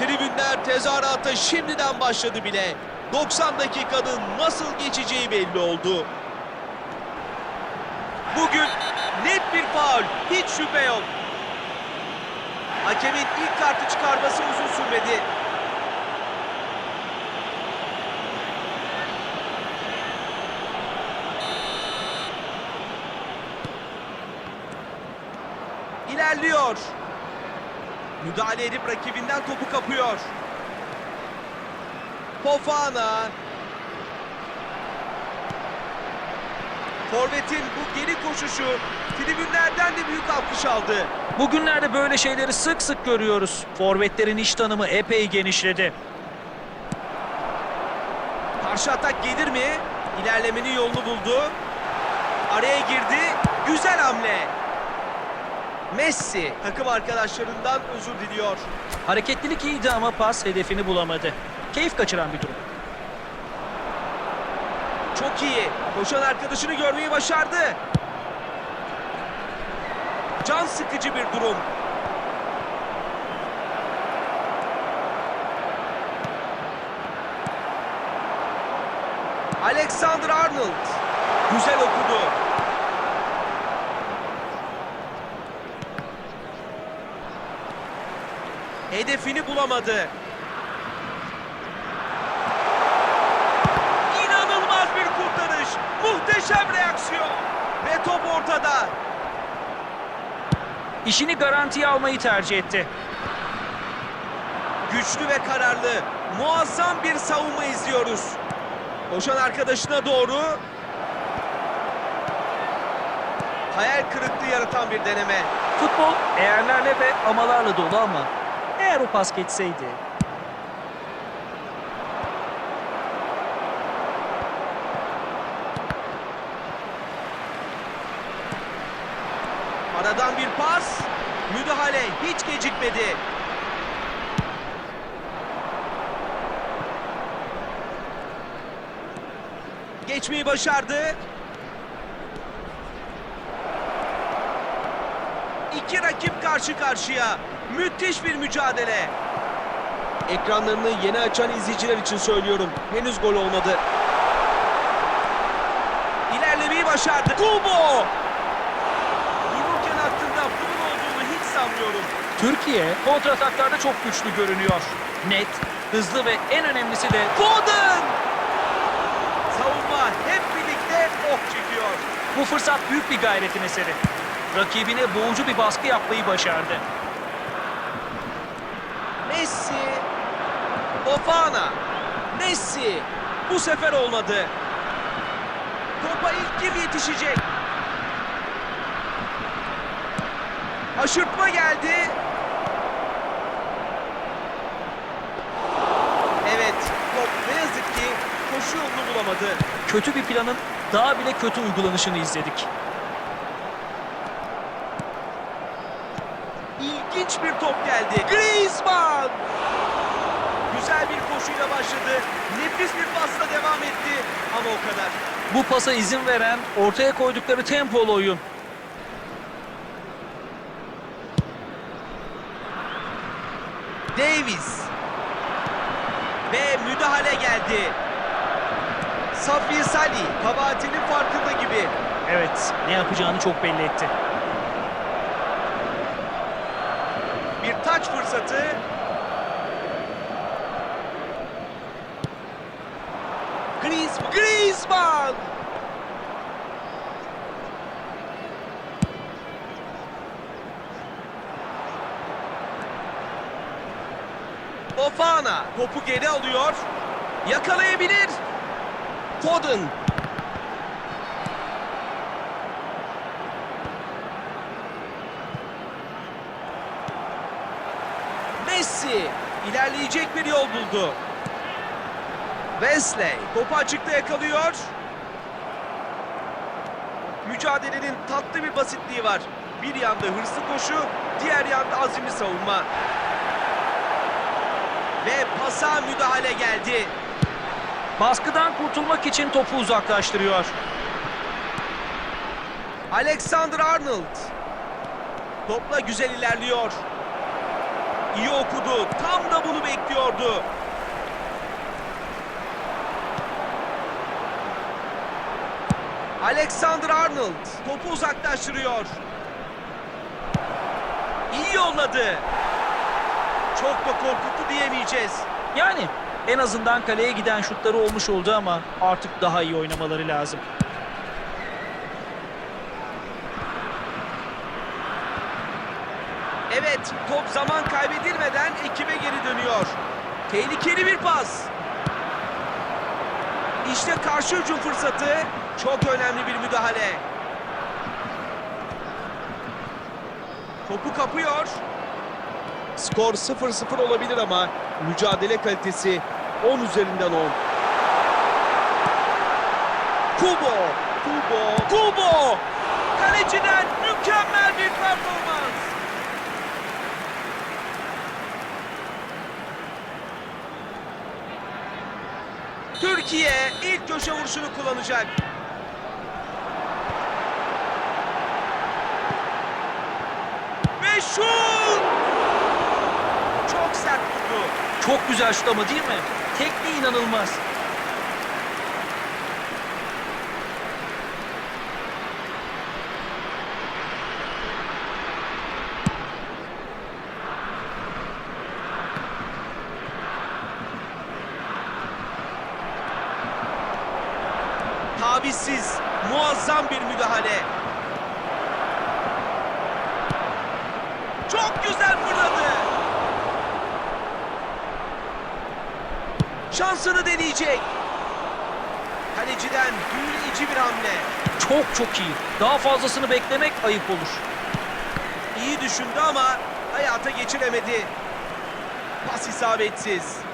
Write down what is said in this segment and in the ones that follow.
Tribünler tezahürata şimdiden başladı bile. 90 dakikanın nasıl geçeceği belli oldu. Bugün net bir faul, hiç şüphe yok. Hakemin ilk kartı çıkarması uzun sürmedi. İlerliyor. Müdahale edip rakibinden topu kapıyor. Fofana. Forvet'in bu geri koşuşu tribünlerden de büyük alkış aldı. Bugünlerde böyle şeyleri sık sık görüyoruz. Forvetlerin iş tanımı epey genişledi. Karşı atak gelir mi? İlerlemenin yolunu buldu. Araya girdi. Güzel hamle. Messi takım arkadaşlarından özür diliyor. Hareketlilik iyiydi ama pas hedefini bulamadı. Keyif kaçıran bir durum. Çok iyi. Koşan arkadaşını görmeyi başardı. Can sıkıcı bir durum. Alexander Arnold. Güzel okudu. Hedefini bulamadı. İnanılmaz bir kurtarış. Muhteşem reaksiyon. Ve top ortada. İşini garantiye almayı tercih etti. Güçlü ve kararlı. Muazzam bir savunma izliyoruz. Koşan arkadaşına doğru. Hayal kırıklığı yaratan bir deneme. Futbol eğerlerle ve amalarla dolu ama eğer o pas geçseydi Aradan bir pas. Müdahale hiç gecikmedi. Geçmeyi başardı. İki rakip karşı karşıya. Müthiş bir mücadele. Ekranlarını yeni açan izleyiciler için söylüyorum. Henüz gol olmadı. İlerlemeyi başardı. Kubo! Vururken aklında bunun olduğunu hiç sanmıyorum. Türkiye kontrataklarda çok güçlü görünüyor. Net, hızlı ve en önemlisi de Foden! Savunma hep birlikte ok çekiyor. bu fırsat büyük bir gayretin eseri. Rakibine boğucu bir baskı yapmayı başardı. Messi. Fofana. Messi. Bu sefer olmadı. Topa ilk kim yetişecek? Aşırtma geldi. Evet, top ne yazık ki koşu yolunu bulamadı. Kötü bir planın daha bile kötü uygulanışını izledik. İlginç bir top geldi. Griezmann! Güzel bir koşuyla başladı. Nefis bir pasla devam etti. Ama o kadar. Bu pasa izin veren ortaya koydukları tempolu oyun. Davis. Ve müdahale geldi. Safi Sali kabahatinin farkında gibi. Evet, ne yapacağını çok belli etti. Bir taç fırsatı. Griezmann. Griezmann! Fofana topu geri alıyor. Yakalayabilir. Foden. Messi. İlerleyecek bir yol buldu. Wesley topu açıkta yakalıyor. Mücadelenin tatlı bir basitliği var. Bir yanda hırslı koşu, diğer yanda azimli savunma. Ve pasa müdahale geldi. Baskıdan kurtulmak için topu uzaklaştırıyor. Alexander Arnold. Topla güzel ilerliyor. İyi okudu. Tam da bunu bekliyordu. Alexander Arnold topu uzaklaştırıyor. İyi yolladı. Çok da korkuttu diyemeyeceğiz. Yani en azından kaleye giden şutları olmuş oldu ama artık daha iyi oynamaları lazım. Evet, top zaman kaybedilmeden ekibe geri dönüyor. Tehlikeli bir pas. İşte karşı hücum fırsatı. Çok önemli bir müdahale. Topu kapıyor. Skor 0-0 olabilir ama mücadele kalitesi 10 üzerinden 10. Kubo, Kubo, Kubo! Kaleciden mükemmel bir performans. Türkiye ilk köşe vuruşunu kullanacak. Ve şut! Çok sert vurdu. Çok güzel şut ama değil mi? Tekniği inanılmaz. Tavizsiz, muazzam bir müdahale. Çok güzel fırladı. Şansını deneyecek. Kaleciden büyüleyici bir hamle. Çok çok iyi. Daha fazlasını beklemek ayıp olur. İyi düşündü ama hayata geçiremedi. Pas isabetsiz.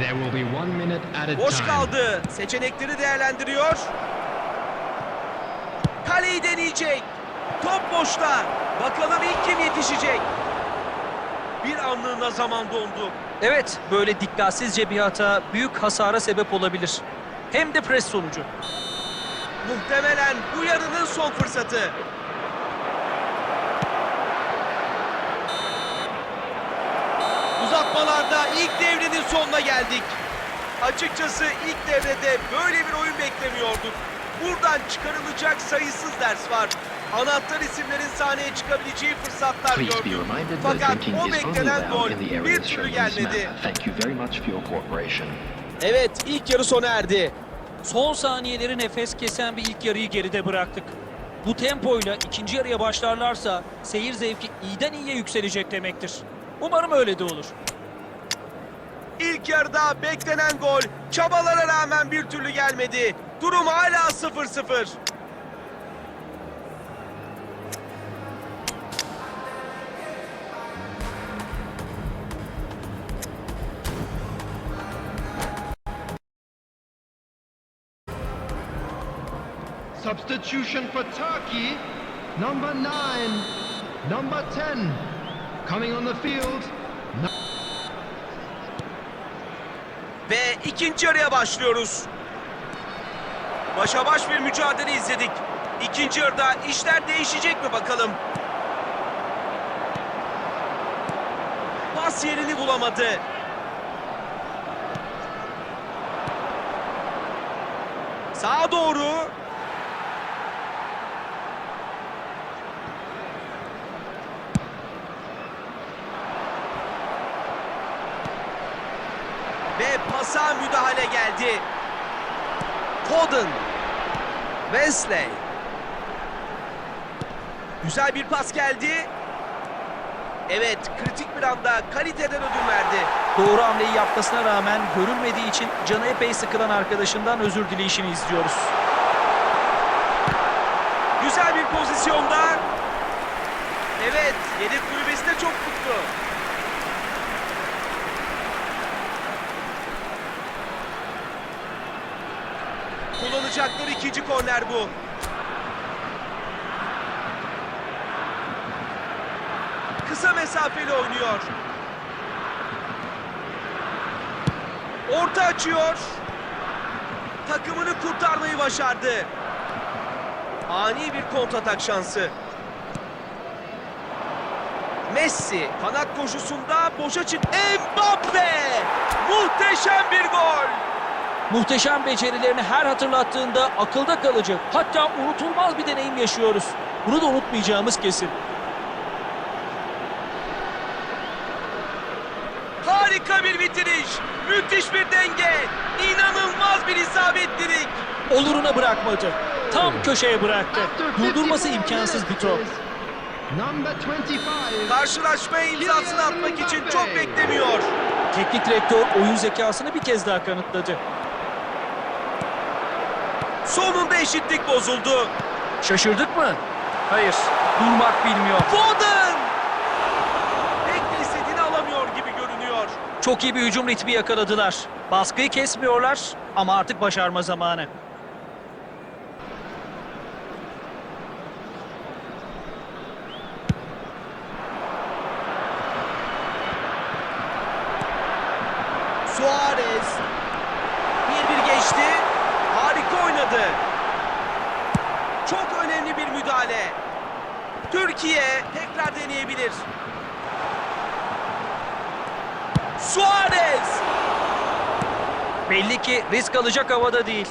There will be one minute at a Boş time. kaldı. Seçenekleri değerlendiriyor. Kaleyi deneyecek. Top boşta. Bakalım ilk kim yetişecek. Bir anlığına zaman dondu. Evet, böyle dikkatsizce bir hata büyük hasara sebep olabilir. Hem de pres sonucu. Muhtemelen bu yarının son fırsatı. Uzatmalarda ilk devrenin sonuna geldik. Açıkçası ilk devrede böyle bir oyun beklemiyorduk. Buradan çıkarılacak sayısız ders var. Anahtar isimlerin sahneye çıkabileceği fırsatlar gördük. Fakat o beklenen gol bir türlü gelmedi. Evet ilk yarı sona erdi. Son saniyeleri nefes kesen bir ilk yarıyı geride bıraktık. Bu tempoyla ikinci yarıya başlarlarsa seyir zevki iyiden iyiye yükselecek demektir. Umarım öyle de olur. İlk yarıda beklenen gol çabalara rağmen bir türlü gelmedi. Durum hala 0-0. Substitution for Turkey. Number nine. Number ten. Coming on the field. Ve ikinci yarıya başlıyoruz. Başa baş bir mücadele izledik. İkinci yarıda işler değişecek mi bakalım. Pas yerini bulamadı. Sağa doğru. Ve müdahale geldi. Foden. Wesley. Güzel bir pas geldi. Evet, kritik bir anda kaliteden ödün verdi. Doğru hamleyi yapmasına rağmen görülmediği için canı epey sıkılan arkadaşından özür dileyişini izliyoruz. Güzel bir pozisyonda. Evet, yedek kulübesi de çok mutlu. Kullanacakları ikinci korner bu. Kısa mesafeli oynuyor. Orta açıyor. Takımını kurtarmayı başardı. Ani bir kontratak şansı. Messi kanat koşusunda boşa çık. Mbappe! Muhteşem bir gol. Muhteşem becerilerini her hatırlattığında akılda kalıcı, hatta unutulmaz bir deneyim yaşıyoruz. Bunu da unutmayacağımız kesin. Harika bir bitiriş. Müthiş bir denge. İnanılmaz bir isabetlilik. Oluruna bırakmadı. Tam köşeye bıraktı. Durdurması 54 imkansız bir top. minutes is Number 25. Karşılaşmaya imzasını atmak için çok beklemiyor. Teknik direktör oyun zekasını bir kez daha kanıtladı. Sonunda eşitlik bozuldu. Şaşırdık mı? Hayır. Durmak bilmiyor. Foden! Pek istediğini alamıyor gibi görünüyor. Çok iyi bir hücum ritmi yakaladılar. Baskıyı kesmiyorlar ama artık başarma zamanı. Suarez. Bir bir geçti. Harika oynadı. Çok önemli bir müdahale. Türkiye tekrar deneyebilir. Suarez. Belli ki risk alacak havada değil.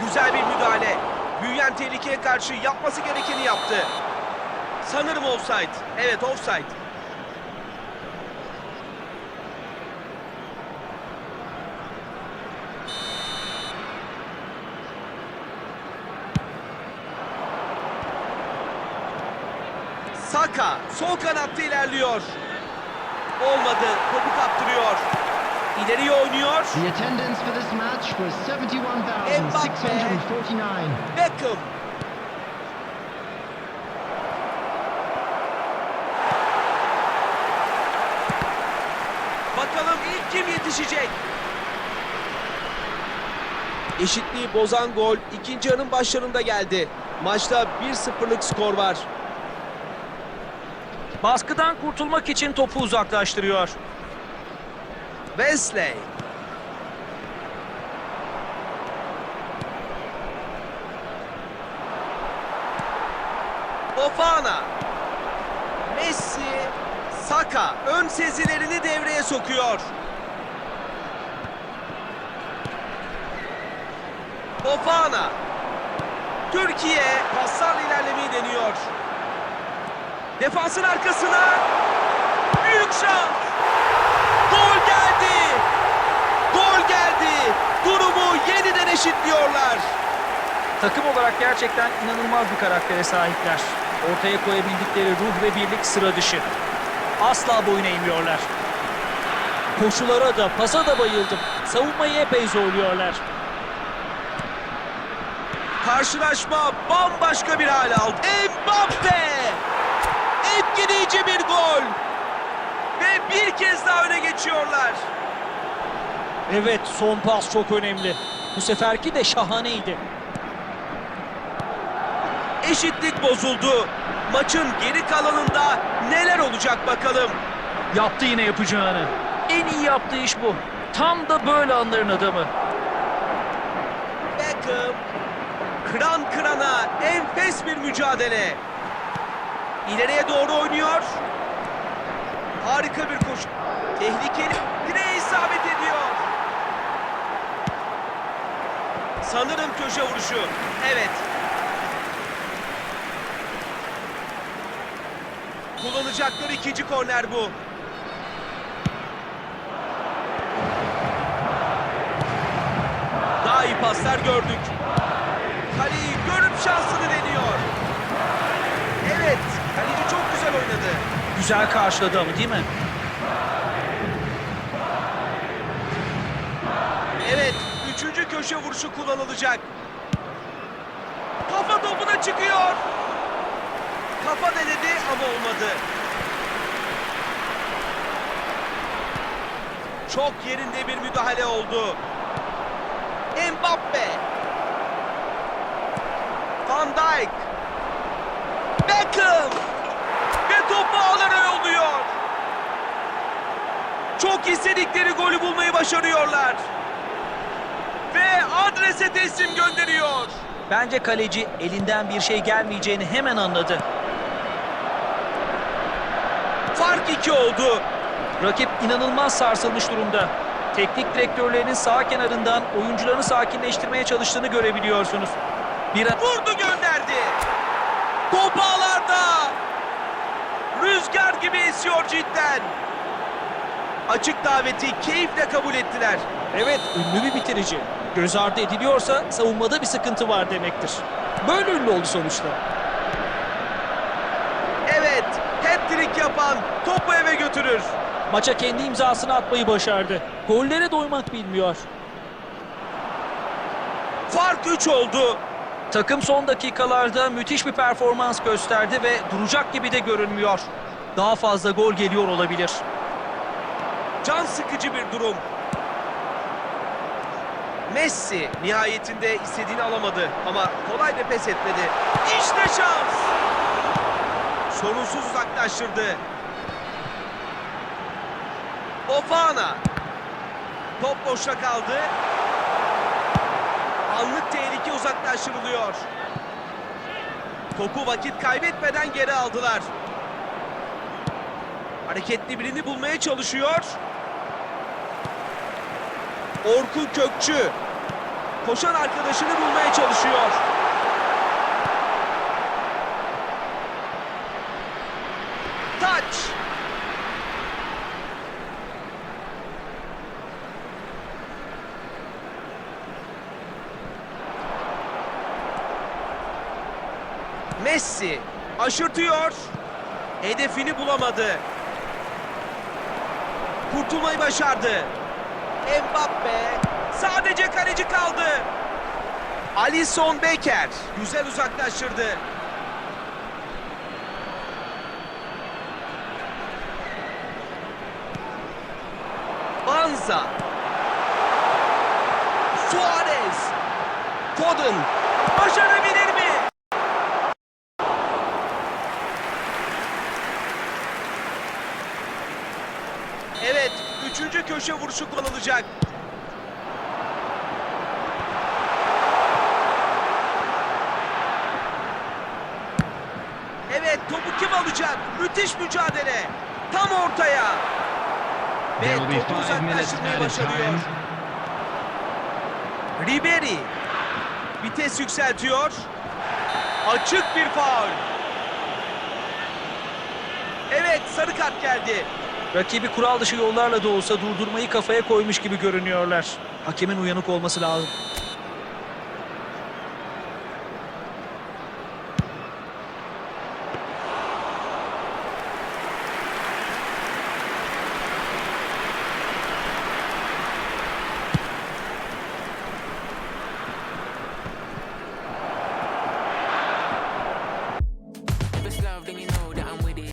Güzel bir müdahale. Büyüyen tehlikeye karşı yapması gerekeni yaptı. Sanırım offside. Evet offside. Saka sol kanatta ilerliyor. Olmadı. Topu kaptırıyor. İleriye oynuyor. The attendance for this match was 71,649. Beckham. Bakalım ilk kim yetişecek? Eşitliği bozan gol ikinci yarının başlarında geldi. Maçta 1-0'lık skor var. Baskıdan kurtulmak için topu uzaklaştırıyor. Wesley. Fofana. Messi. Saka ön sezilerini devreye sokuyor. Fofana. Türkiye paslarla ilerlemeyi deniyor. Defansın arkasına. Büyük şans. Gol geldi. Gol geldi. Durumu yeniden eşitliyorlar. Takım olarak gerçekten inanılmaz bir karaktere sahipler. Ortaya koyabildikleri ruh ve birlik sıra dışı. Asla boyun eğmiyorlar. Koşulara da pasa da bayıldım. Savunmayı epey zorluyorlar. Karşılaşma bambaşka bir hale aldı. Mbappe! Etkileyici bir gol. Ve bir kez daha öne geçiyorlar. Evet son pas çok önemli. Bu seferki de şahaneydi. Eşitlik bozuldu. Maçın geri kalanında neler olacak bakalım. Yaptı yine yapacağını. En iyi yaptığı iş bu. Tam da böyle anların adamı. Beckham kıran kırana enfes bir mücadele. İleriye doğru oynuyor. Harika bir koşu. Tehlikeli. Direğe isabet ediyor. Sanırım köşe vuruşu. Evet. Kullanacakları ikinci korner bu. Daha iyi paslar gördük. Kaleyi görüp şansını deniyor. Evet, kaleci çok güzel oynadı. Güzel karşıladı ama değil mi? Evet, üçüncü köşe vuruşu kullanılacak. Kafa topuna çıkıyor. Kafa denedi ama olmadı. Çok yerinde bir müdahale oldu. Mbappe. Van Dijk. Beckham. Ve topu ağlara yolluyor. Çok istedikleri golü bulmayı başarıyorlar. Ve adrese teslim gönderiyor. Bence kaleci elinden bir şey gelmeyeceğini hemen anladı. Fark iki oldu. Rakip inanılmaz sarsılmış durumda. Teknik direktörlerinin sağ kenarından oyuncularını sakinleştirmeye çalıştığını görebiliyorsunuz. Bir Vurdu gönderdi. Top ağlarda. Rüzgar gibi esiyor cidden. Açık daveti keyifle kabul ettiler. Evet, ünlü bir bitirici. Göz ardı ediliyorsa savunmada bir sıkıntı var demektir. Böyle ünlü oldu sonuçta. Evet, hat-trick yapan topu eve götürür. Maça kendi imzasını atmayı başardı. Gollere doymak bilmiyor. Fark 3 oldu. Takım son dakikalarda müthiş bir performans gösterdi ve duracak gibi de görünmüyor. Daha fazla gol geliyor olabilir. Can sıkıcı bir durum. Messi nihayetinde istediğini alamadı ama kolay da pes etmedi. İşte şans. Sorunsuz uzaklaştırdı. Ofana. Top boşta kaldı. Anlık tehlike uzaklaştırılıyor. Topu vakit kaybetmeden geri aldılar. Hareketli birini bulmaya çalışıyor. Orkun Kökçü. Koşan arkadaşını bulmaya çalışıyor. Taç. Messi aşırtıyor. Hedefini bulamadı. Kurtulmayı başardı. Mbappe sadece kaleci kaldı. Alisson Becker güzel uzaklaştırdı. Banza. Suarez. Foden. Başarabilir mi? Evet, üçüncü köşe vuruşu kullanılacak. Evet, topu kim alacak? Müthiş mücadele. Tam ortaya. Ve topu uzaklaştırmayı başarıyor. Ribery. Vites yükseltiyor. Açık bir faul. Evet, sarı kart geldi. Rakibi kural dışı yollarla da olsa durdurmayı kafaya koymuş gibi görünüyorlar. Hakemin uyanık olması lazım.